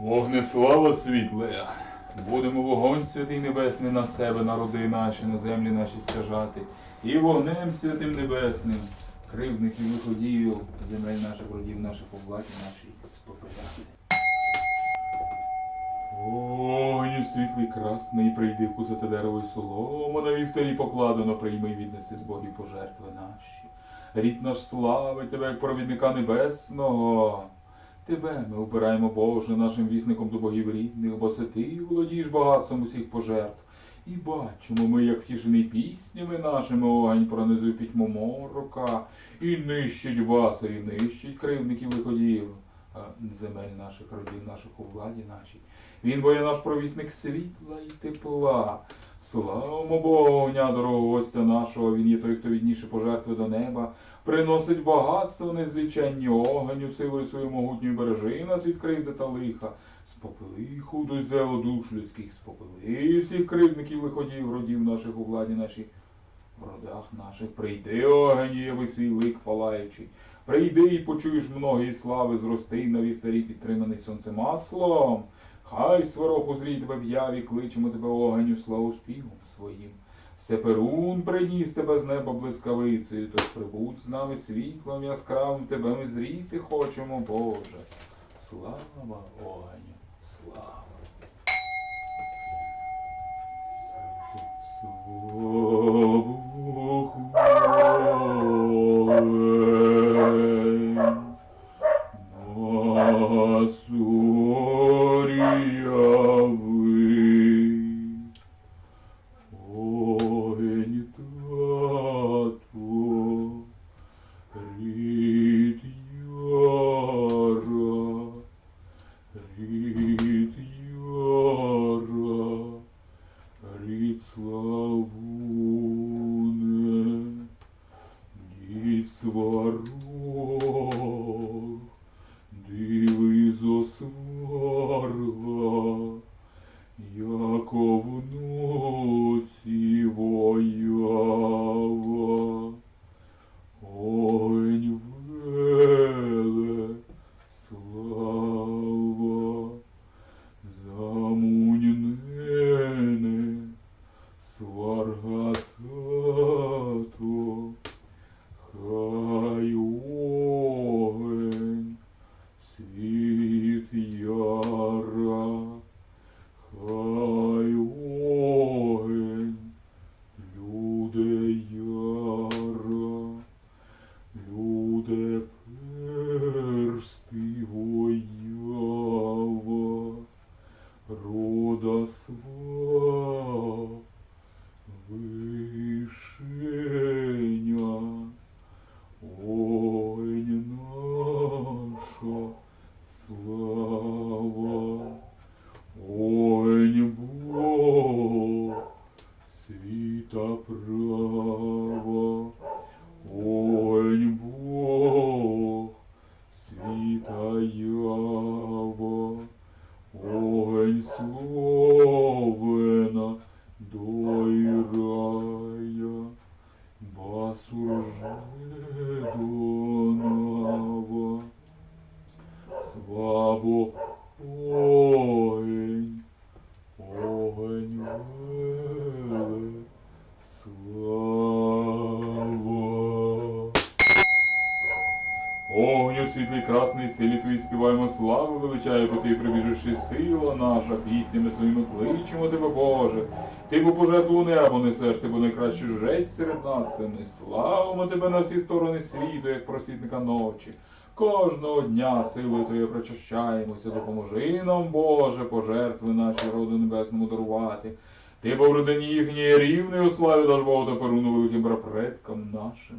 Вогнеслава світле, будемо вогонь святий небесний на себе, народи наші, на землі наші стяжати, і вогнем святим небесним, кривдників виходів, земель наших родів, наших облаті наші спопиляти. Огню світлий красний, прийди вкусити дерево й солому, на вівтарі покладено, прийми й віднеси з Богів пожертви наші. Рід наш славить тебе, як провідника небесного. Тебе ми обираємо, Боже, нашим вісником до богів рідних, бо це ти володієш багатством усіх пожертв. І бачимо ми, як втішений піснями нашими огонь пронизує пітьму морока, і нищить вас, і нищить кривдників виходів, земель наших родів, наших у владі нашій. Він бо є наш провісник світла і тепла. Славимо Богу, дорогого гостя нашого, він є той, хто відніше пожертви до неба, приносить багатство незліченні огню, силою свою могутньою бережи нас від кривди лиха. Спопили худо зело душ людських, спопили всіх кривдників виходів, родів наших у владі нашій. В родах наших прийди, огонь, яви свій лик палаючий. Прийди і почуєш многії слави, зрости на вівтарі, підтриманий сонцем маслом. Хай сварог узрій тебе в яві, кличемо тебе огоню, славу співом своїм. Сеперун приніс тебе з неба блискавицею, тож прибудь з нами світлом яскравим, тебе ми зріти хочемо, Боже. Слава Огню, слава. Огонь яко в ноці воява, Огонь веле, слава, замунене, сварга тато, хай огонь, світ яра, Хай огонь, люди яра, люди персти воява, рода сва, вишеня, огонь наша, слава. Огонь Бог, світа права, огонь Бог, світа ява, огонь словена дойрая, басур жедонава, слабо Огонь, огонь веле, слава. Огню світлий красний силі твої співаємо славу величає, бо ти прибіжиш сила наша, піснями своїми кличемо тебе, Боже. Ти бо пожертву небо несеш, ти бо найкращий жрець серед нас, сини. Славимо тебе на всі сторони світу, як просвітника ночі. Кожного дня силою Твоєю причащаємося, допоможи нам, Боже, пожертви наші роду небесному дарувати. Ти бо в родині їхньої рівний у славі даш Богу та перуну великим прапредкам нашим.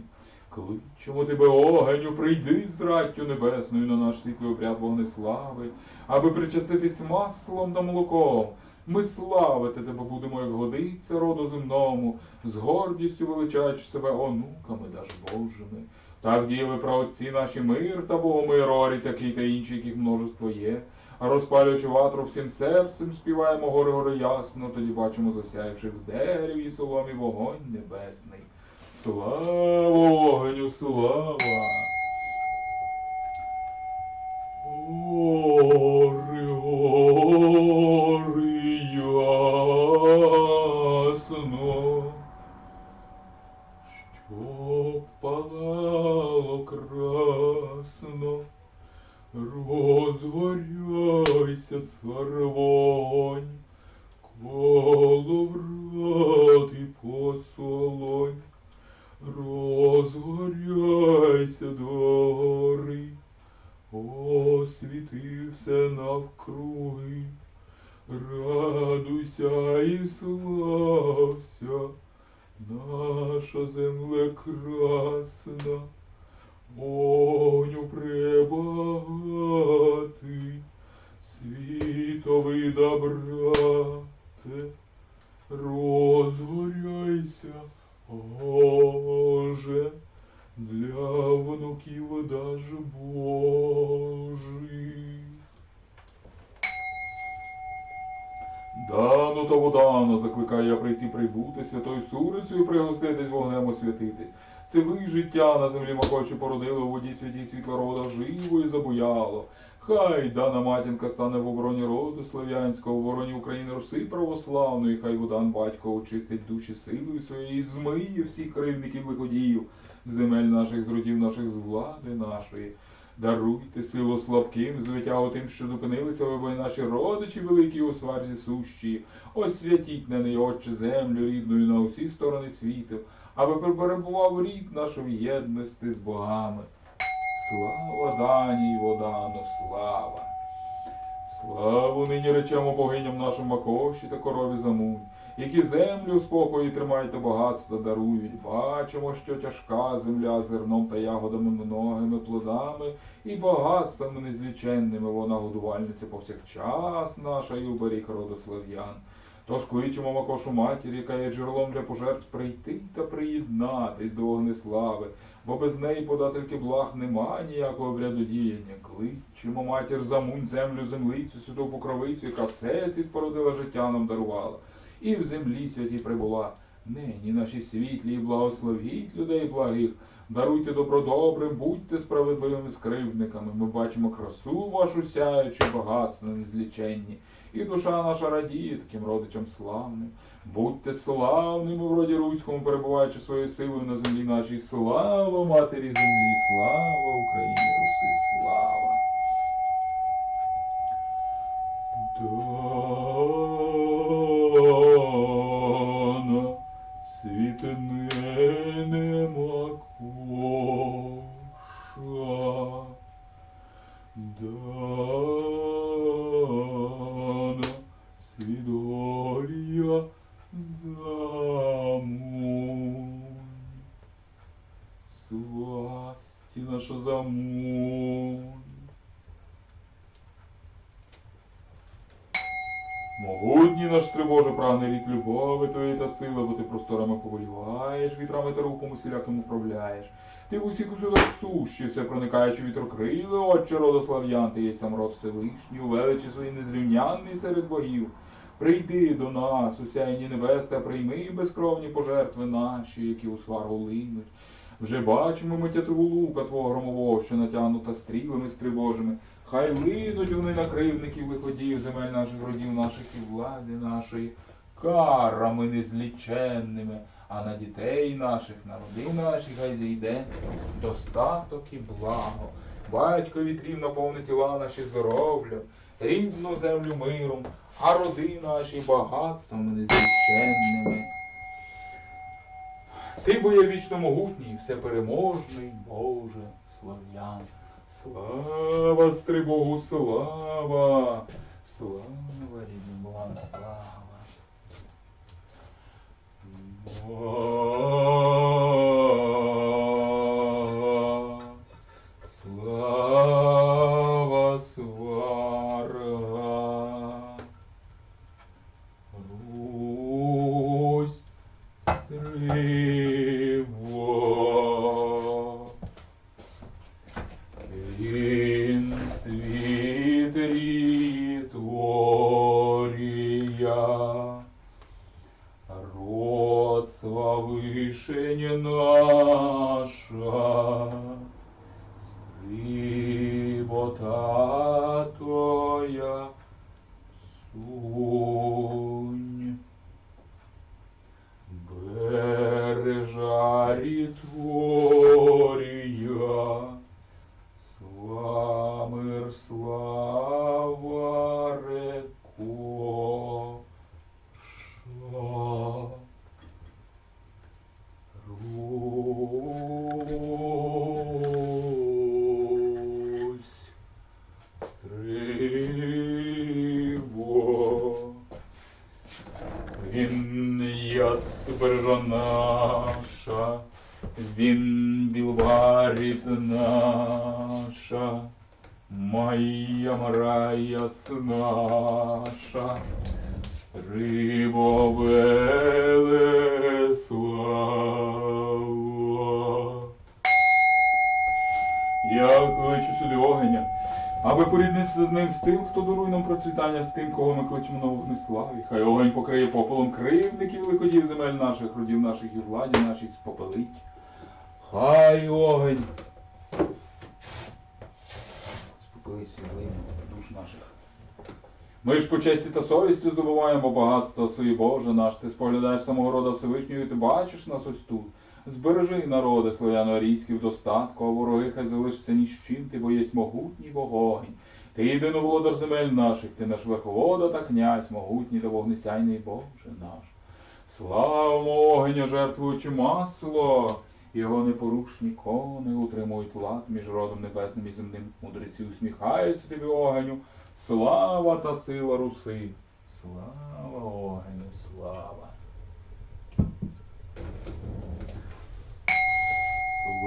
Кличемо тебе, огеню, прийди з раттю небесною на наш світлий обряд вогнеслави, аби причаститись маслом та молоком. Ми славити тебе будемо, як годиться роду земному, з гордістю величаючи себе онуками даж Божими. Так діяли праотці наші мир та Богомир, орі такий та інші, яких множество є. А розпалюючи ватру всім серцем, співаємо гори гори ясно, тоді бачимо засяявши в дереві соломі вогонь небесний. Слава огню, слава! Наша земля Дано та водано, закликаю я прийти прибути, святою сурицею пригоститись, вогнем освятитись. Це ви життя на землі макочі породили, у воді святі світло рода живо і забуяло. Хай дана матінка стане в обороні роду слав'янського, в обороні України Руси православної, хай водан батько очистить душі силою своєї, змиє всіх кривдників лиходіїв, земель наших, з родів наших, з влади нашої. Даруйте силу слабким, звитягу тим, що зупинилися ви, бо наші родичі великі у сварзі сущі. Освятіть на неї, Отче, землю рідною на усі сторони світу, аби перебував рід наш в єдності з богами. Слава даній водану, слава! Славу нині речемо богиням нашим Макоші та корові Замунь, які землю в спокої тримають та багатство дарують. Бачимо, що тяжка земля зерном та ягодами многими плодами і багатствами незліченними вона годувальниця повсякчас наша і уберіг роду слав'ян. Тож кличемо Макошу матір, яка є джерелом для пожертв, прийти та приєднатись до вогнеслави, бо без неї подательки благ нема ніякого обряду діяння. Кличемо матір замунь землю, землицю, святу покровицю, яка всесвіт породила життя нам дарувала, і в землі святі прибула. Нині наші світлі, і благословіть людей благих, даруйте добро добрим, будьте справедливими скривдниками. Ми бачимо красу вашу сяючу, багатство незліченні. І душа наша радіє таким родичам славним. Будьте славними в роді руському, перебуваючи своєю силою на землі нашій. Слава матері землі, слава Україні, Руси, слава. Могутній наш тривоже, прагне рік любові твоєї та сили, бо ти просторами поволіваєш, вітрами та рухом усіляким управляєш. Ти в усіх усюдах сущі, все проникаючи вітрокрили, отче родослав'ян, ти є сам род Всевишній, у величі своїй незрівнянний серед богів. Прийди до нас, усяйні небес, та прийми безкровні пожертви наші, які у свару линуть. Вже бачимо ми тятиву лука твого громового, що натягнута стрілами стривожими. Хай линуть вони на кривників виходів, земель наших родів наших і влади нашої, карами незліченними, а на дітей наших, на роди наші, хай зійде достаток і благо. Батько вітрів наповни тіла наші здоров'ям, рідну землю миром, а роди наші багатствами незліченними. Ти бо є вічно могутній, всепереможний, Боже, слав'ян. Слава стрибогу, слава! Слава рідним Богам, слава! Слава Він яс бережа наша, він білварит наша, моя мрая наша, Рибо Велеслава. Я кличу сюди огеня, аби поріднитися з ним з тим, хто дарує нам процвітання, з тим, кого ми кличемо на вогнеславі. Хай огонь покриє попелом кривдників, лиходів земель наших, родів наших і владі нашій спопелить. Хай огонь. Спопелить всі душ наших. Ми ж по честі та совісті здобуваємо багатство своє Боже наш. Ти споглядаєш самого рода Всевишнього і ти бачиш нас ось тут. Збережи народи славяно-арійські в достатку, а вороги хай залишаться ні з чим, ти бо єсть могутній богогінь. Ти єдиний володар земель наших, ти наш верховода та князь, могутній та вогнесяйний Боже наш. Слава огня, жертвуючи масло, його непорушні кони утримують лад між родом небесним і земним. Мудреці усміхаються тобі огеню. Слава та сила руси. Слава огеню, слава.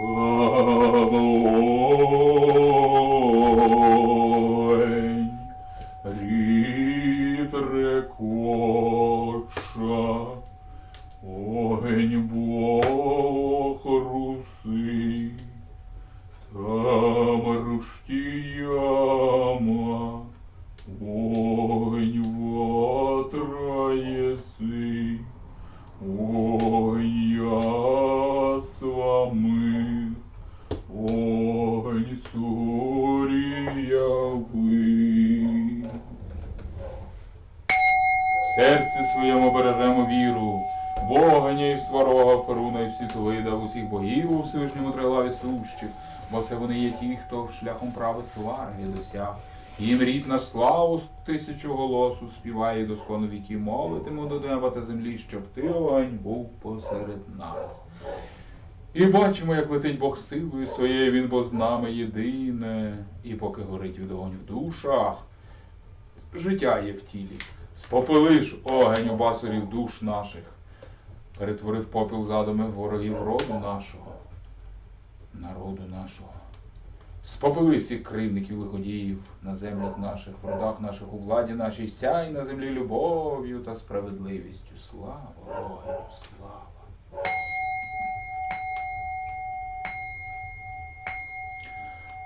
Слава огонь, віру, Бога і в сварога, Перуна і в світовида, в усіх богів у Всевишньому трилаві сущих, бо це вони є ті, хто шляхом прави сварги досяг. Їм рід наш славу з тисячу голосу співає і доскону віків молитиму до неба та землі, щоб ти, огонь, був посеред нас. І бачимо, як летить Бог силою своєю, він бо з нами єдине, і поки горить від огонь в душах, життя є в тілі. Спопелиш огонь у басурів душ наших, перетворив попіл задуми ворогів роду нашого, народу нашого. Спопили всіх кривників лиходіїв на землях наших, в родах наших, у владі нашій, сяй на землі любов'ю та справедливістю. Слава огоню, слава.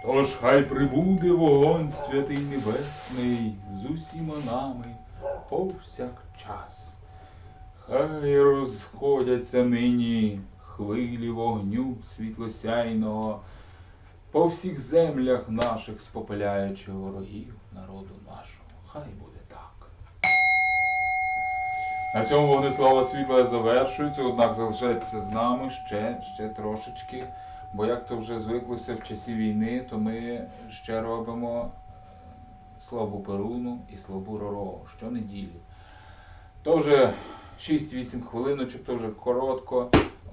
Тож хай прибуде вогонь святий небесний з усіма нами повсякчас. Хай розходяться нині хвилі вогню світлосяйного по всіх землях наших, спопиляючи ворогів народу нашого. Хай буде так. На цьому вогнеслава світла завершується, однак залишається з нами ще, ще трошечки. Бо як то вже звиклося в часі війни, то ми ще робимо е, славу Перуну і славу Ророгу щонеділі. То вже 6-8 хвилиночок, то вже коротко.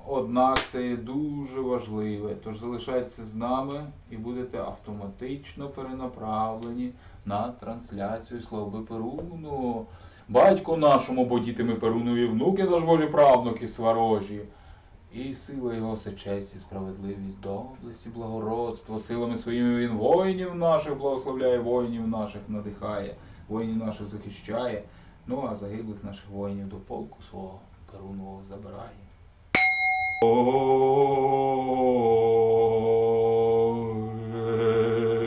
Однак це є дуже важливе. Тож залишайтеся з нами і будете автоматично перенаправлені на трансляцію слави Перуну. Батьку нашому, бо діти ми Перунові внуки, наш Божі правнуки сварожі. І сила його це честь і справедливість, доблесть і благородство. Силами своїми він воїнів наших благословляє, воїнів наших надихає, воїнів наших захищає. Ну а загиблих наших воїнів до полку свого Перунового забирає.